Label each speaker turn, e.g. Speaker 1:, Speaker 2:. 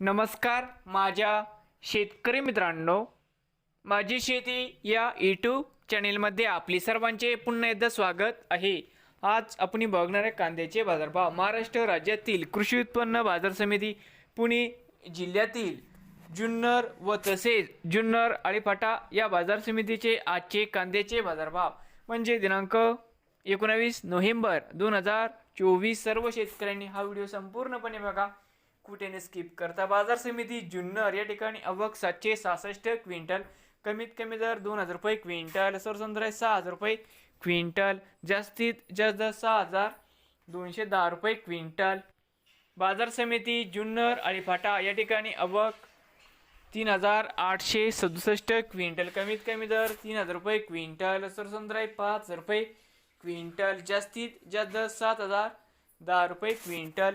Speaker 1: नमस्कार माझ्या शेतकरी मित्रांनो. माझी शेती या यूट्यूब चॅनेलमध्ये आपली सर्वांचे पुन्हा एकदा स्वागत आहे. आज आपण बघणार आहे कांद्याचे बाजारभाव. महाराष्ट्र राज्यातील कृषी उत्पन्न बाजार समिती पुणे जिल्ह्यातील जुन्नर व तसेच जुन्नर आळीफाटा या बाजार समितीचे आजचे कांद्याचे बाजारभाव. म्हणजे दिनांक एकोणावीस नोव्हेंबर दोन हजार चोवीस. सर्व शेतकऱ्यांनी हा व्हिडिओ संपूर्णपणे बघा. कुठेने स्किप करता. बाजार समिती जुन्नर या ठिकाणी अवक सातशे सहासष्ट क्विंटल कमीत कमी दर दोन हजार रुपये क्विंटल सरसंद्र सहा हजार रुपये क्विंटल जास्तीत जास्त सहा हजार दोनशे दहा रुपये क्विंटल. बाजार समिती जुन्नर आणि फाटा या ठिकाणी अवक तीन हजार आठशे सदुसष्ट क्विंटल कमीत कमी दर तीन हजार रुपये क्विंटल सरसंद्राई पाच हजार रुपये क्विंटल जास्तीत जास्त सात हजार दहा रुपये क्विंटल.